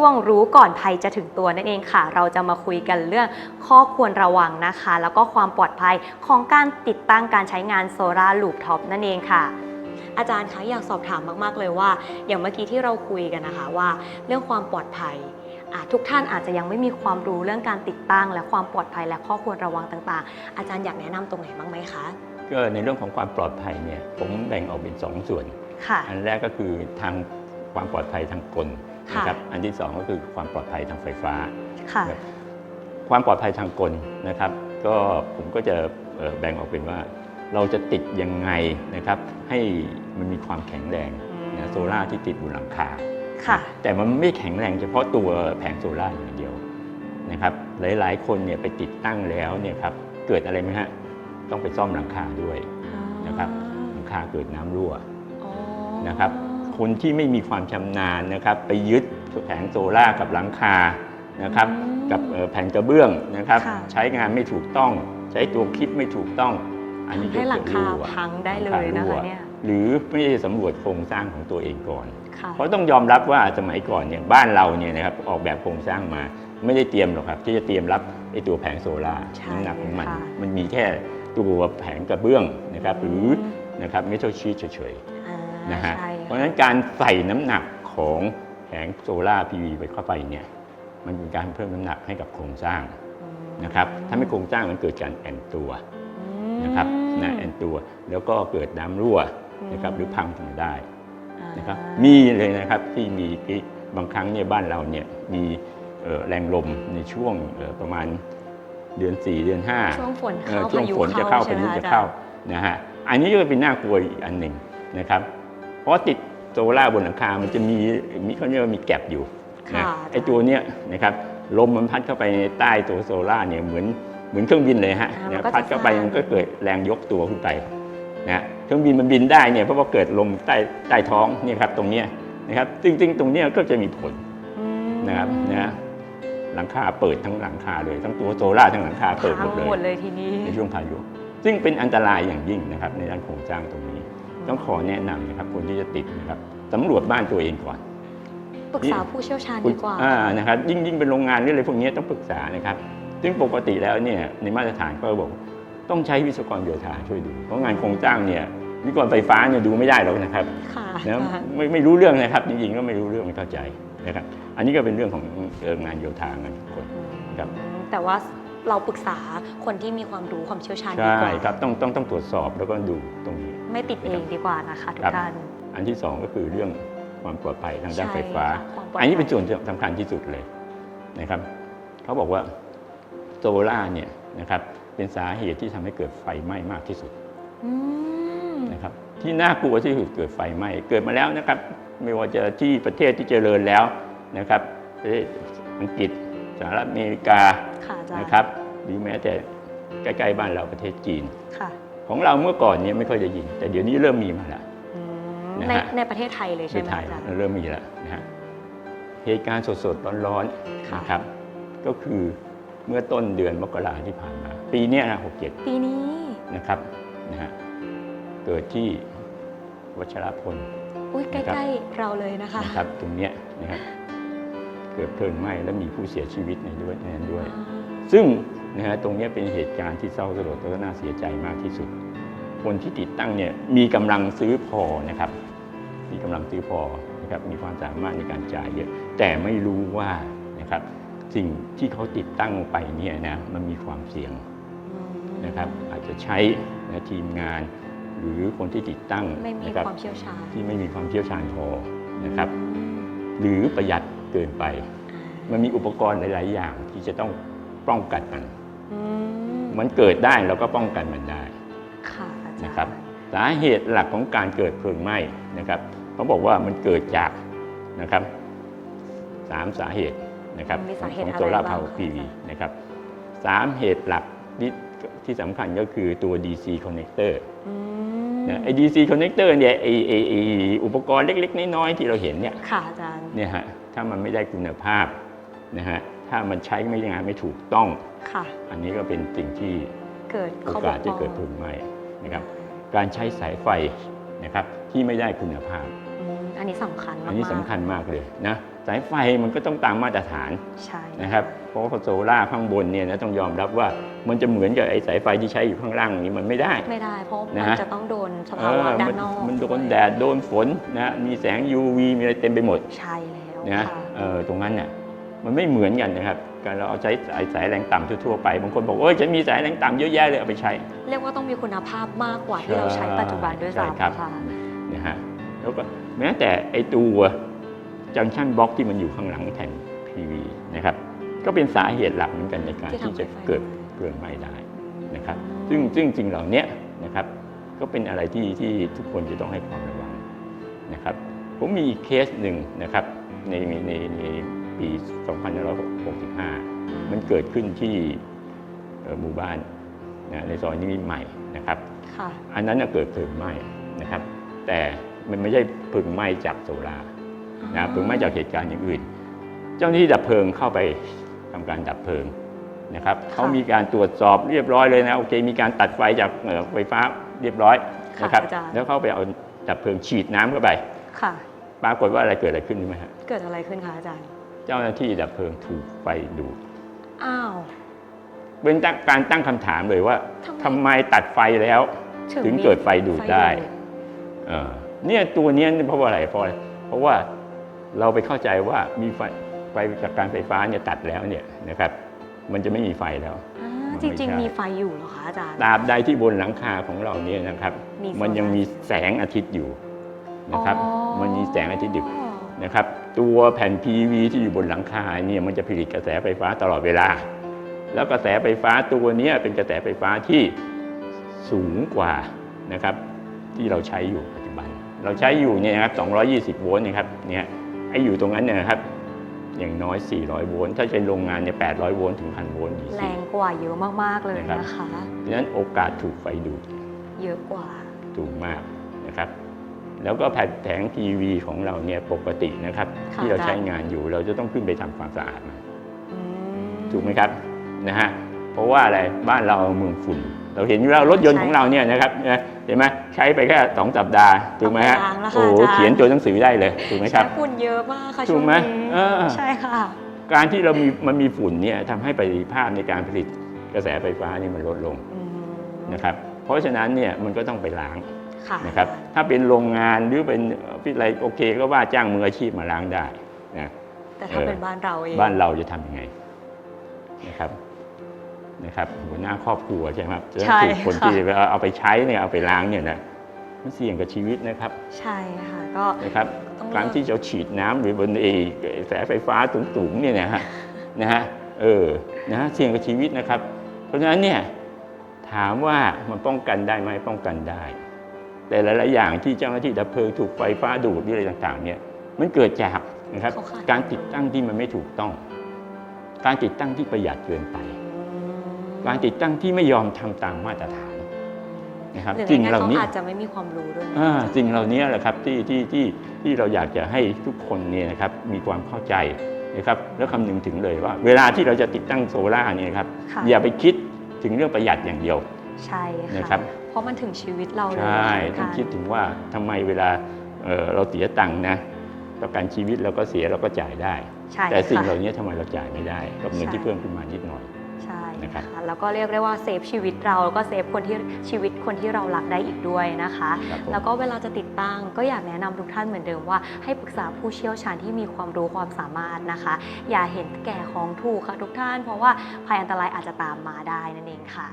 ช่วงรู้ก่อนภัยจะถึงตัวนั่นเองค่ะ เราจะมาคุยกันเรื่องข้อควรระวังนะคะ แล้วก็ความปลอดภัยของการติดตั้งการใช้งานโซลารูฟท็อปนั่นเองค่ะอาจารย์คะอยากสอบถามมาก ๆ เลยว่า อย่างเมื่อกี้ที่เราคุยกันนะคะว่า เรื่องความปลอดภัยอะทุกท่านอาจจะยังไม่มีความรู้เรื่องการติดตั้ง และความปลอดภัยและข้อควรระวังต่าง ๆ อาจารย์อยากแนะนำตรงไหนบ้างไหมคะก็ในเรื่องของความปลอดภัยเนี่ยผมแบ่งออกเป็นสองส่วนค่ะอันแรกก็คือทางความปลอดภัยทางกลค่ะ นะครับอันที่สองก็คือความปลอดภัยทางไฟฟ้าค่ะความปลอดภัยทางกลนะครับ ก็ผมก็จะเอ่อแบ่งออกเป็นว่า เราจะติดยังไงนะครับ ให้มันมีความแข็งแรงนะโซล่าร์ที่ติดบนหลังคาค่ะแต่มันไม่แข็งแรงเฉพาะตัวแผงโซล่าร์อย่างเดียวนะครับ หลายๆ คนเนี่ยไปติดตั้งแล้วเนี่ยครับเกิดอะไรไหมฮะต้องไปซ่อมหลังคาด้วยนะครับหลังคาเกิดน้ำรั่วอ๋อนะครับ คนที่ไม่มีความชำนาญนะครับไปยึดแผงโซล่าร์กับหลังคานะครับอืมกับเอ่อแผ่นกระเบื้องนะครับค่ะใช้งานไม่ถูกต้อง ใช้ตัวคิดไม่ถูกต้อง อันนี้ก็ให้หลังเกิดคารั่วพังได้เลหลัยงคานะรั่วคะเนี่ยหรือไม่ได้สำรวจโครงสร้างของตัวเองก่อนค่ะเพราะต้องยอมรับว่าสมัยก่อนเนี่ยบ้านเราเนี่ยนะครับออกแบบโครงสร้างมาไม่ได้เตรียมหรอกครับ ที่จะเตรียมรับไอ้ตัวแผงโซล่าร์ใช่น้ำหนักของมันค่ะมันมีแค่ตัวแผงกระเบื้องนะครับหรือมนะครับเมทัลชีตเฉยอ่าๆ นะฮะใช่เพราะฉะนั้นการใส่น้ำหนักของแผงโซล่าร์ PV ไปเข้าไปเนี่ยมันเป็นการเพิ่มน้ำหนักให้กับโครงสร้างอืมนะครับถ้าไม่โครงสร้างมันเกิดการแอนตัวอืมนะครับนะแอนตัวแล้วก็เกิดน้ำรั่วนะครับหรือพังถึงได้อ่านะครับมีเลยนะครับที่มีบางครั้งเนี่ยบ้านเราเนี่ยมีเอ่อแรงลมในช่วงเอ่อประมาณเดือน 4 เดือน 5 ช่วงฝนเอ่เข้าอช่วงพายุฝนจะเข้าใช่พาไหมยุคจะอเข้าจรย์นะฮะอันนี้ก็เป็นน่ากลัวอีกอันหนึ่งนะครับ เพราะติดโซล่าร์บนหลังคา มันจะมีมีเขาเรียกว่ามีแกลบอยู่นะค่ะไอตัวเนี้ยนะครับลมมันพัดเข้าไปในใต้ตัวโซล่าร์เนี่ยเหมือนเหมือนเครื่องบินเลยฮะอ่าเนี่ยมันก็จะพัดเข้าไปสั่นมันก็เกิดแรงยกตัวขึ้นไปนะเครื่องบินมันบินได้เนี่ยเพราะว่าเกิดลมใต้ใต้ท้องเนี่ยครับตรงเนี้ยนะครับจริงๆตรงเนี้ยก็จะมีผลอืมนะครับนะหลังคาเปิดทั้งหลังคาเลย ทั้งตัวโซล่าร์ทั้งหลังคาเปิดหมดพังเลยหมดเลยทีนี้ในช่วงพายุ ซึ่งเป็นอันตรายอย่างยิ่งนะครับในด้านโครงสร้างตรงนี้ ต้องขอแนะนำนะครับคนที่จะติดนะครับสำรวจบ้านตัวเองก่อนปรึกษาผู้เชี่ยวชาญคุณดีกว่าอ่านะครับยิ่งยิ่งเป็นโรงงานหรืออะไรพวกนี้ต้องปรึกษานะครับซึ่งปกติแล้วเนี่ยในมาตรฐานก็บอก ต้องใช้วิศวกรโยธาช่วยดู เพราะงานโครงสร้างเนี่ยวิศวกรไฟฟ้าเนี่ยดูไม่ได้หรอกนะครับค่ะนะค่ะไม่ไม่รู้เรื่องนะครับ จริงๆก็ไม่รู้เรื่องไม่เข้าใจนะครับ อันนี้ก็เป็นเรื่องของเอ่องานโยธางานคนครับอืมแต่ว่า เราปรึกษาคนที่มีความรู้ความเชี่ยวชาญดีใช่กว่าครับต้องต้องต้องตรวจสอบแล้วก็ดูตรงนี้ ไม่ติดเองดีกว่านะคะทุครักบท่าน อันที่สองก็คือเรื่องความปลอดภัยทางด้านไฟฟ้าใช่ค่ะความปลอดภัย อันนี้เป็นส่วนสำคัญที่สุดเลยนะครับเขาบอกว่าโซล่าร์เนี่ยนะครับเป็นสาเหตุที่ทำให้เกิดไฟไหม้มากที่สุดอืมนะครับที่น่ากลัวที่สุดเกิดไฟไหม้เกิดมาแล้วนะครับไม่ว่าจะที่ประเทศที่เจริญแล้วนะครับประเทศอังกฤษสหรัฐอเมริกาค่ะอาจารย์ นะครับหรือแม้แต่ใกล้ๆบ้านเราประเทศจีน ค่ะของเราเมื่อก่อนเนี่ยไม่ค่อยจะยิน แต่เดี๋ยวนี้เริ่มมีมาแล้ว อืมนะในฮะ ในประเทศไทยเลยปใช่ระไหเทมศไทยอาจารย์ เริ่มมีแล้วนะฮะเหตุการณ์สดๆ ร้อนๆค่ะ นะครับ ก็คือเมื่อต้นเดือนมกราที่ผ่านมา ปีเนี้ยนะหกเจ็ดปีนี้ นะครับนะฮะเกิดที่วัชรพล อุ้ยใกนะครับ ล้ๆเราเลยนะคะนะครับตรงเนี้ยนะครับเกิดเพลิงไหม้และมีผู้เสียชีวิตในด้วยในนั้นด้วย ซึ่งนะฮะตรงเนี้ยเป็นเหตุการณ์ที่เศร้าสลดและก็น่าเสียใจมากที่สุด คนที่ติดตั้งเนี่ยมีกำลังซื้อพอนะครับ มีกำลังซื้อพอนะครับมีความสามารถในการจ่ายเยอะแต่ไม่รู้ว่านะครับสิ่งที่เขาติดตั้งลงไปเนี่ยนะมันมีความเสี่ยงอืมนะครับอาจจะใช้นะทีมงาน หรือคนที่ติดตั้งไม่มีนะครับความเชี่ยวชาญที่ไม่มีความเชี่ยวชาญพอนะครับอืมหรือประหยัดเกินไปอ่ามันมีอุปกรณ์หลาย ๆ อย่างที่จะต้อง ป้องกันมันอืมมันเกิดได้เราก็ป้องกันมันได้ค่ะอาจารย์นะครับสาเหตุหลักของการเกิดเพลิงไหม้นะครับเขาบอกว่ามันเกิดจากนะครับสามสาเหตุนะครับมีสาเหตุของอะไรโซลาร์บ้างพาวเวอร์คะพีวีอาจารย์นะครับสามเหตุหลักที่ที่สำคัญก็คือตัว DC connector อืมนะไอ้ DC connector เนี่ยไอ้ไอ้ไอ้อุปกรณ์เล็ก ๆ น้อยๆที่เราเห็นเนี่ยค่ะอาจารย์เนี่ยฮะถ้ามันไม่ได้คุณภาพนะฮะ ถ้ามันใช้ไม่งานไม่ถูกต้อง ค่ะ อันนี้ก็เป็นสิ่งที่เกิดโอข้อบกาสกพจะร่องเกิดเพลิงไหม้นะครับ การใช้สายไฟนะครับที่ไม่ได้คุณภาพอืมอันนี้สำคัญมากๆอันนี้สำคัญมากเลยนะสายไฟมันก็ต้องตามมาตรฐานใช่นะครับเพราะว่าโซล่าร์ข้างบนเนี่ยนะต้องยอมรับว่ามันจะเหมือนกับไอ้สายไฟที่ใช้อยู่ข้างล่างนี้มันไม่ได้ ไม่ได้เพราะนะมันฮะจะต้องโดนสเอภาวะอด้ามันนนอกมันโดนวยแดดโดนฝนนะมีแสง UV มีอะไรเต็มไปหมดใช่แล้วนะค่ะเออตรงนั้นเนี่ย มันไม่เหมือนกันนะครับการเราเอาใช้สายสายแรงต่ำทั่วๆไป บางคนบอกโอ้ยฉันมีสายแรงต่ำเยอะแยะเลยเอาไปใช้ เรียกว่าต้องมีคุณภาพมากกว่าที่เราใช้ปัจจุบันด้วยใช่ครับซ้ำค่ะนะฮะแล้วก็แม้แต่ไอตัวจังชันบล็อกที่มันอยู่ข้างหลังแผ่น PV นะครับก็เป็นสาเหตุหลักเหมือนกันในการที่ทำที่จะให้ไฟเกิดเพลิงไหม้ได้นะครับซึ่งซึ่งจริงเหล่านี้นะครับก็เป็นอะไรที่ที่ทุกคนจะต้องให้ความระวังนะครับผมมีอีกเคสหนึ่งนะครับในในใน ปี 2565 มันเกิดขึ้นที่เอ่อหมู่บ้านนะในซอยนิมิตรใหม่นะครับค่ะอันนั้นนะเกิดเพลิงไหม้นะครับ แต่มันไม่ใช่เพลิงไหม้จากโซลาร์นะเพลิงไหม้จากเหตุการณ์อย่างอื่น เจ้าหน้าที่ดับเพลิงเข้าไปทำการดับเพลิงนะครับเขามีการตรวจสอบเรียบร้อยเลยนะโอเค มีการตัดไฟจากเอ่อไฟฟ้าเรียบร้อยค่ะนะครับอาจารย์แล้วเขาไปเอาดับเพลิงฉีดน้ำเข้าไปค่ะปรากฏว่าอะไรเกิดอะไรขึ้นรู้ไหมฮะเกิดอะไรขึ้นคะอาจารย์ เจ้าหน้าที่ดับเพลิงถูกไฟดูดอ้าว เป็นตั้งการตั้งคำถามเลยว่าทำไมทำไมตัดไฟแล้ว ถึงมีเกิดไฟดูดได้ฟเออเนี่ยตัวเนี้ยเพราะว่าอะไรเพราะอะไรเพราะว่าเราไปเข้าใจว่ามีไฟไฟจากการไฟฟ้าเนี่ยตัดแล้วเนี่ยนะครับ มันจะไม่มีไฟแล้ว อ่ามันจไม่ริงใช่ๆมีไฟอยู่เหรอคะอาจารย์ ตราบใดที่บนหลังคาของเราเนี่ยนะครับ มีโซลาร์มันยังมีแสงอาทิตย์อยู่นะครับ อ๋อ มันมีแสงอาทิตย์อยู่ นะครับตัวแผ่น PV ที่อยู่บนหลังคาเนี่ยมันจะผลิตกระแสไฟฟ้าตลอดเวลา แล้วกระแสไฟฟ้าตัวเนี้ยเป็นกระแสไฟฟ้าที่สูงกว่านะครับที่เราใช้อยู่ปัจจุบัน เราใช้อยู่เนี่ยนะครับ220 โวลต์นะครับเนี่ยไอ้อยู่ตรงนั้นเนี่ยนะครับอย่างน้อย 400 โวลต์ถ้าเป็นโรงงานเนี่ย800 โวลต์ถึง 1,000 โวลต์แร DC งกว่าเยอะมาก ๆ เลยนะครับนะคะดังนั้นโอกาสถูกไฟดูดเยอะกว่าสูงมากนะครับ แล้วก็แผ่นแผงทีวีของเราเนี่ยปกตินะครับ ค่ะที่เราใช้อาจารย์งานอยู่เราจะต้องขึ้นไปทำความสะอาดมันอืมถูกไหมครับนะฮะเพราะว่าอะไรบ้านเราเมืองฝุ่น เราเห็นอยู่แล้วรถยนต์ใช่ของเราเนี่ยนะครับนะเห็นไหมใช้ไปแค่สองสัปดาห์ถูกไหมฮะต้องไปล้างแล้วค่ะโอ้โหอาจารย์ เขียนตัวหนังสือได้เลยถูกไหมครับ ใช้ฝุ่นเยอะมากค่ะถูช่วกงไหมนี้เออ ใช่ค่ะ การที่เรามีมันมีฝุ่นเนี่ยทำให้ประสิทธิภาพในการผลิตกระแสไฟฟ้านี่มันลดลงอืมนะครับ เพราะฉะนั้นเนี่ยมันก็ต้องไปล้าง ค่ะ นะครับถ้าเป็นโรงงานหรือเป็นพิอะไรโอเคก็ว่าจ้างมืออาชีพมาล้างได้นะแต่ถ้าเออเป็นบ้านเราเอง บ้านเราจะทำยังไงนะครับนะครับหัวหน้าครอบครัวใช่ไหมครับจะต้องใช่ถูกคนค่ะที่เอาไปใช้เนี่ยเอาไปล้างเนี่ยนะมันเสี่ยงกับชีวิตนะครับ ใช่ค่ะก็นะครับต้องการที่จะฉีดน้ำหรือบนเอแสไฟฟ้าสูงๆเนี่ยนะฮะนะฮะเออนะฮะเสี่ยงกับชีวิตนะครับ เพราะฉะนั้นเนี่ยถามว่ามันป้องกันได้ไหมป้องกันได้ แต่หลายๆอย่างที่เจ้าหน้าที่ดับเพลิงถูกไฟฟ้าดูดหรืออะไรต่างๆเนี่ยมันเกิดจากนะครับเขาขาด การติดตั้งที่มันไม่ถูกต้อง การติดตั้งที่ประหยัดเกินไปอืมการติดตั้งที่ไม่ยอมทำตามมาตรฐานนะครับหรือสิ่งไม่งั้นเหล่าเขานี้อาจจะไม่มีความรู้ด้วยนะอ่าสิ่งเหล่านี้แหละครับที่ที่ที่ที่เราอยากจะให้ทุกคนเนี่ยนะครับมีความเข้าใจนะครับแล้วคำนึงถึงเลยว่า เวลาที่เราจะติดตั้งโซล่าร์เนี่ยครับค่ะอย่าไปคิดถึงเรื่องประหยัดอย่างเดียว ใช่นะครัค่ะบเพ ราะมันถึงชีวิตเราเลยใช่ค่ะต้องคิดถึงว่าทำไมเวลาเอ่อเราเสียตังค์นะประกันชีวิตเราก็เสียเราก็จ่ายได้ ใช่แต่สิ่งค่ะเหล่านี้ทำไมเราจ่ายไม่ได้ กับเงินใช่ ที่เพิ่มขึ้นมานิดหน่อย ใช่นะครับค่ะแล้วก็เรียกได้ว่าเซฟชีวิตเราแล้วก็เซฟคนที่ชีวิตคนที่เรารักได้อีกด้วยนะคะ ครับผม แล้วก็เวลาจะติดตั้งก็อยากแนะนำทุกท่านเหมือนเดิมว่าให้ปรึกษาผู้เชี่ยวชาญที่มีความรู้ความสามารถนะคะ อย่าเห็นแก่ของถูกค่ะทุกท่าน เพราะว่าภัยอันตรายอาจจะตามมาได้นั่นเองค่ะ